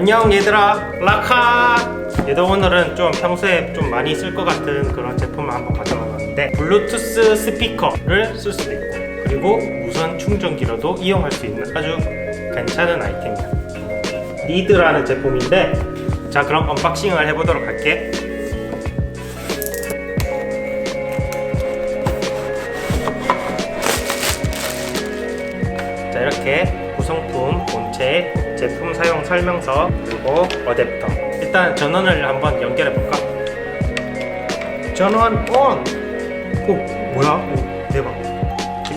안녕 얘들아. 라카 얘도 오늘은 좀 평소에 좀 많이 쓸 것 같은 그런 제품을 한번 가져와 봤는데 블루투스 스피커를 쓸 수도 있고 그리고 무선 충전기로도 이용할 수 있는 아주 괜찮은 아이템이야. 리드라는 제품인데 자 그럼 언박싱을 해보도록 할게. 자 이렇게 구성품 본체 제품 사용 설명서 그리고 어댑터. 일단 전원을 한번 연결해 볼까? 전원 온! 오 뭐야? 오 대박.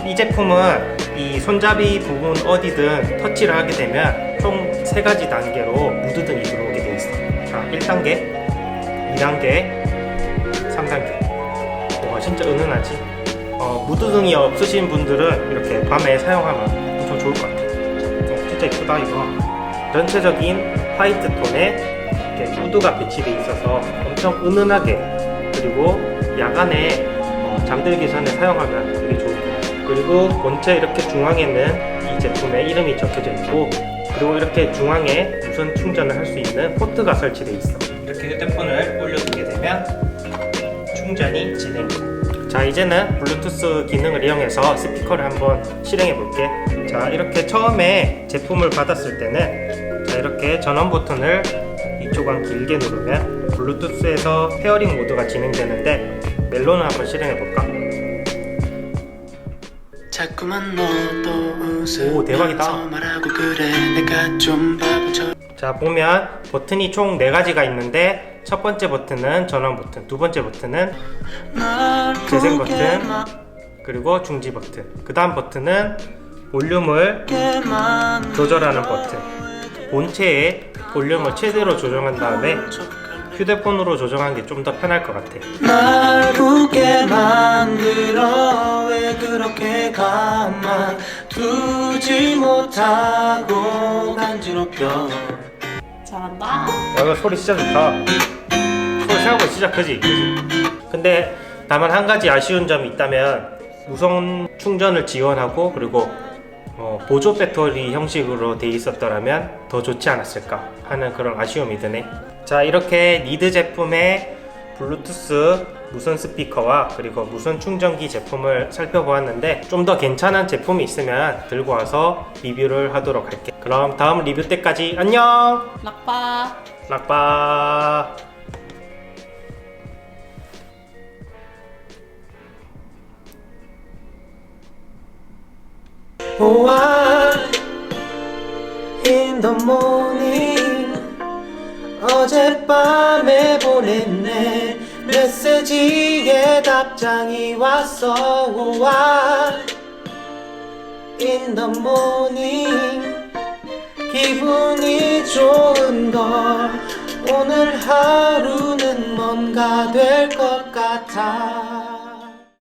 이 제품은 이 손잡이 부분 어디든 터치를 하게 되면 총 세 가지 단계로 무드등이 들어오게 돼 있어. 자 1단계 2단계 3단계. 와 진짜 은은하지? 어, 무드등이 없으신 분들은 이렇게 밤에 사용하면 엄청 좋을 것 같아. 어, 진짜 이쁘다 이거 전체적인 화이트 톤에 이렇게 후드가 배치돼 있어서 엄청 은은하게 그리고 야간에 어, 잠들기 전에 사용하면 되게 좋을 그리고 본체 이렇게 중앙에는 이 제품의 이름이 적혀져 있고 그리고 이렇게 중앙에 무선 충전을 할 수 있는 포트가 설치되어 있어 이렇게 휴대폰을 올려두게 되면 충전이 진행돼. 자 이제는 블루투스 기능을 이용해서 스피커를 한번 실행해 볼게. 자 이렇게 처음에 제품을 받았을 때는 자 이렇게 전원 버튼을 이쪽은 길게 누르면 블루투스에서 페어링 모드가 진행되는데 멜론을 한번 실행해 볼까? 자꾸만 너도 오, 대박이다. 자 보면 버튼이 총 4가지가 있는데 첫 번째 버튼은 전원 버튼, 두 번째 버튼은 날 재생 버튼. 그리고 중지 버튼. 그 다음 버튼은 볼륨을 조절하는 버튼. 본체의 볼륨을 최대로 조정한 다음에 휴대폰으로 조정하는 게좀 더 편할 것 같아. 날 잘한다. 야, 이거 소리 진짜 좋다. 소리 생각보다 진짜 크지? 그지? 근데 다만 한 가지 아쉬운 점이 있다면 무선 충전을 지원하고 그리고 어, 보조 배터리 형식으로 돼 있었더라면 더 좋지 않았을까 하는 그런 아쉬움이 드네. 자 이렇게 니드 제품의 블루투스 무선 스피커와 그리고 무선 충전기 제품을 살펴보았는데 좀 더 괜찮은 제품이 있으면 들고 와서 리뷰를 하도록 할게. 그럼 다음 리뷰 때까지 안녕. 락바 I in the morning 어젯밤에 보냈네 메시지에 답장이 왔어. I in the morning. 기분이 좋은 걸. 오늘 하루는 뭔가 될 것 같아